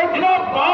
Open up,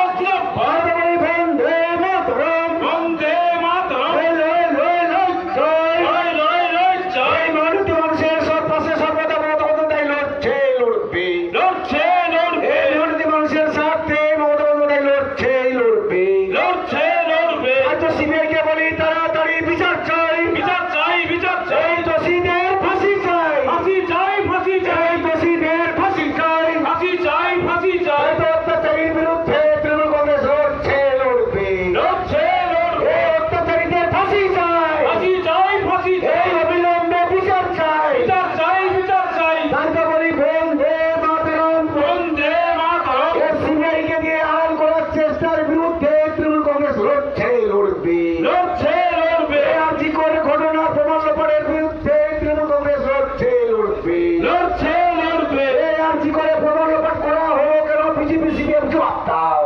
দাও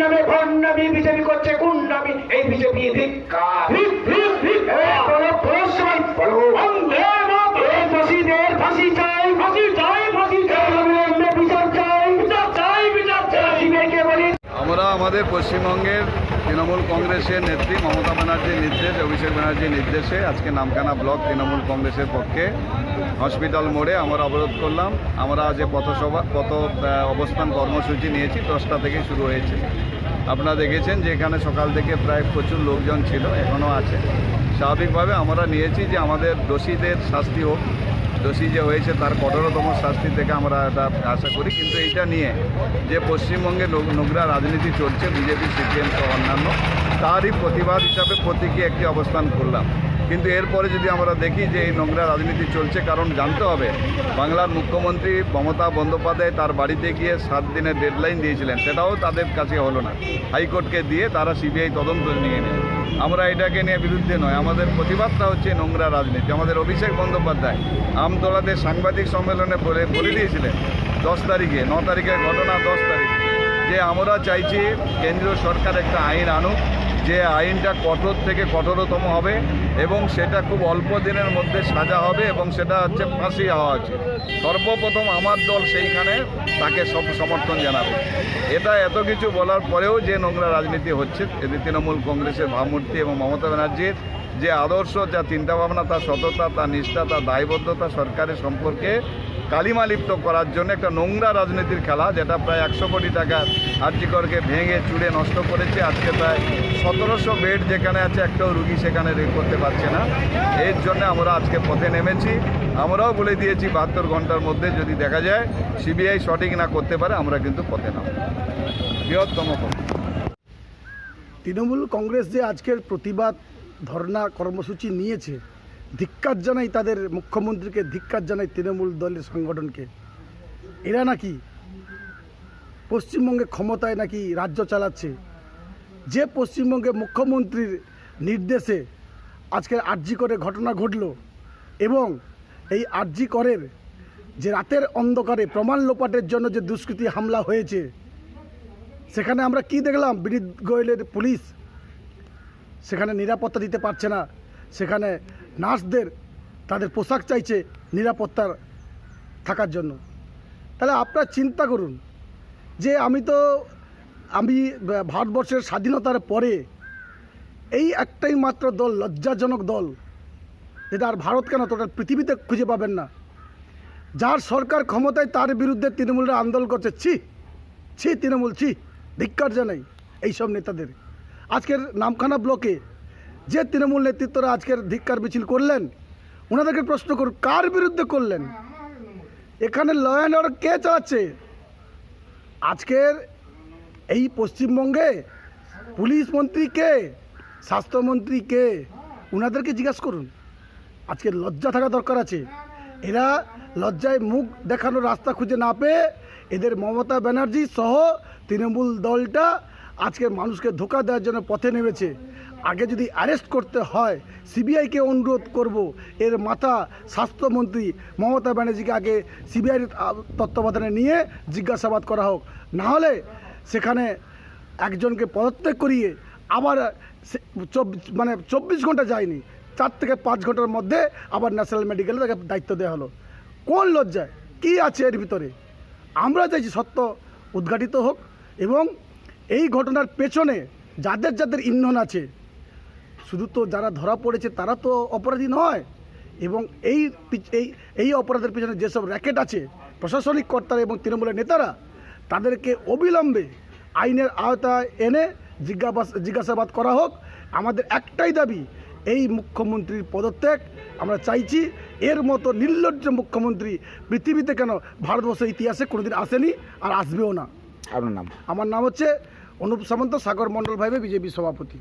নামে ভণ্ডামি বিজেপি করছে গুন্ডামি এই বিজেপি ধিক্কার। ধিক ধিক এই ধিক্কার বলো বলো সবাই বলো। বন্দে এই দোষীদের ফাঁসি চাই। ফাঁসি চাই ফাঁসি চাই। বিচার চাই। বিচার চাই বিচার চাই। আমরা আমাদের পশ্চিমবঙ্গের তৃণমূল কংগ্রেসের নেত্রী মমতা ব্যানার্জির নির্দেশ, অভিষেক ব্যানার্জির নির্দেশে আজকে নামখানা ব্লক তৃণমূল কংগ্রেসের পক্ষে হসপিটাল মোড়ে আমরা অবরোধ করলাম। আমরা যে পথসভা, পথ অবস্থান কর্মসূচি নিয়েছি, দশটা থেকে শুরু হয়েছে। আপনারা দেখেছেন যে এখানে সকাল থেকে প্রায় প্রচুর লোকজন ছিল এখনও আছে। স্বাভাবিকভাবে আমরা নিয়েছি যে আমাদের দোষীদের শাস্তি হোক দোষী যে হয়েছে তার কঠোরতম শাস্তি থেকে আমরা এটা আশা করি। কিন্তু এইটা নিয়ে যে পশ্চিমবঙ্গে নোংরা রাজনীতি চলছে, বিজেপি, সিপিএম সহ অন্যান্য, তারই প্রতিবাদ হিসাবে প্রতীকী একটি অবস্থান করলাম। কিন্তু এরপরে যদি আমরা দেখি যে এই নোংরা রাজনীতি চলছে, কারণ জানতে হবে, বাংলার মুখ্যমন্ত্রী মমতা বন্দ্যোপাধ্যায় তার বাড়িতে গিয়ে সাত দিনের ডেডলাইন দিয়েছিলেন, সেটাও তাদের কাছে হলো না। হাইকোর্টকে দিয়ে তারা সিবিআই তদন্ত নিয়ে নেয় আমরা এটাকে নিয়ে বিরুদ্ধে নয়। আমাদের প্রতিবাদটা হচ্ছে নোংরা রাজনীতি। আমাদের অভিষেক বন্দ্যোপাধ্যায় আমতলাতে সাংবাদিক সম্মেলনে বলে বলে দিয়েছিলেন, দশ তারিখে, ন তারিখের ঘটনা দশ তারিখ। যে আমরা চাইছি কেন্দ্রীয় সরকার একটা আইন আনুক যে আইনটা কঠোর থেকে কঠোরতম হবে এবং সেটা খুব অল্প দিনের মধ্যে সাজা হবে এবং সেটা হচ্ছে ফাঁসি হওয়া উচিত। সর্বপ্রথম আমার দল সেইখানে তাকে সব সমর্থন জানাবে। এটা এত কিছু বলার পরেও যে নোংরা রাজনীতি হচ্ছে এদের তৃণমূল কংগ্রেসের ভাবমূর্তি এবং মমতা ব্যানার্জির যে আদর্শ, যা চিন্তাভাবনা, তার সততা, তার নিষ্ঠা, তার দায়বদ্ধতা সরকারের সম্পর্কে কালিমালিপ্ত করার জন্য একটা নোংরা রাজনীতির খেলা, যেটা প্রায় একশো কোটি টাকা আর্যিকরকে ভেঙে, চুড়ে নষ্ট করেছে, আজকে প্রায় সতেরোশো বেড যেখানে আছে, একটাও রুগী সেখানে রেক করতে পারছে না। এর জন্য আমরা আজকে পথে নেমেছি। আমরাও বলে দিয়েছি বাহাত্তর ঘণ্টার মধ্যে যদি দেখা যায় সিবিআই সঠিক না করতে পারে, আমরা কিন্তু পথে নাম বৃহত্তম তৃণমূল কংগ্রেস যে আজকের প্রতিবাদ ধর্ণা কর্মসূচি নিয়েছে, ধিক্কার জানাই তাদের মুখ্যমন্ত্রীকে, ধিক্কার জানাই তৃণমূল দলের সংগঠনকে। এরা নাকি পশ্চিমবঙ্গে ক্ষমতায় নাকি রাজ্য চালাচ্ছে? যে পশ্চিমবঙ্গে মুখ্যমন্ত্রীর নির্দেশে আজকের আরজি করে ঘটনা ঘটল এবং এই আরজি করের যে রাতের অন্ধকারে প্রমাণ লোপাটের জন্য যে দুষ্কৃতী হামলা হয়েছে, সেখানে আমরা কি দেখলাম? বিনীত গোয়েলের পুলিশ সেখানে নিরাপত্তা দিতে পারছে না। সেখানে নার্সদের তাদের পোশাক চাইছে নিরাপত্তার থাকার জন্য। তাহলে আপনারা চিন্তা করুন যে আমি তো আমি ভারতবর্ষের স্বাধীনতার পরে এই একটাই মাত্র দল, লজ্জাজনক দল, যেটা আর ভারত কেন তোটা পৃথিবীতে খুঁজে পাবেন না? যার সরকার ক্ষমতায় তার বিরুদ্ধে তৃণমূলরা আন্দোলন করছে, ছি ছি তৃণমূল, ছি, ধিক্কার জানাই এইসব নেতাদের। আজকের নামখানা ব্লকে যে তৃণমূল নেতৃত্বরা আজকের ধিক্কার মিছিল করলেন, ওনাদেরকে প্রশ্ন করুন, কার বিরুদ্ধে করলেন? এখানে ল অর্ডার কে চালাচ্ছে? আজকের এই পশ্চিমবঙ্গে পুলিশ মন্ত্রী কে স্বাস্থ্যমন্ত্রী কে ওনাদেরকে জিজ্ঞাসা করুন। আজকে লজ্জা থাকা দরকার আছে। এরা লজ্জায় মুখ দেখানোর রাস্তা খুঁজে না পেয়ে এদের মমতা ব্যানার্জি সহ তৃণমূল দলটা আজকে মানুষকে ধোকা দেওয়ার জন্য পথে নেমেছে। আগে যদি অ্যারেস্ট করতে হয় সিবিআইকে অনুরোধ করব। এর মাথা স্বাস্থ্যমন্ত্রী মমতা ব্যানার্জিকে আগে সিবিআইয়ের তত্ত্বাবধানে নিয়ে জিজ্ঞাসাবাদ করা হোক। না হলে সেখানে একজনকে পদত্যাগ করিয়ে আবার মানে চব্বিশ ঘণ্টা যায়নি, চার থেকে পাঁচ ঘণ্টার মধ্যে আবার ন্যাশনাল মেডিকেলে তাকে দায়িত্ব দেওয়া হলো। কোন লজ্জায়? কি আছে এর ভিতরে? আমরা চাইছি সত্য উদ্ঘাটিত হোক এবং এই ঘটনার পেছনে যাদের যাদের ইন্ধন আছে, শুধু তো যারা ধরা পড়েছে তারা তো অপরাধী নয় এবং এই এই এই অপরাধের পিছনে যেসব র্যাকেট আছে, প্রশাসনিক কর্তারা এবং তৃণমূলের নেতারা তাদেরকে অবিলম্বে আইনের আওতায় এনে জিজ্ঞাবাস জিজ্ঞাসাবাদ করা হোক। আমাদের একটাই দাবি এই মুখ্যমন্ত্রীর পদত্যাগ। আমরা চাইছি এর মতো নির্লজ্জ মুখ্যমন্ত্রী পৃথিবীতে কেন ভারতবর্ষের ইতিহাসে কোনোদিন আসেনি আর আসবেও না। আপনার নাম? আমার নাম হচ্ছে অনুপ সামন্ত সাগর মণ্ডল ভাইবে বিজেপি সভাপতি।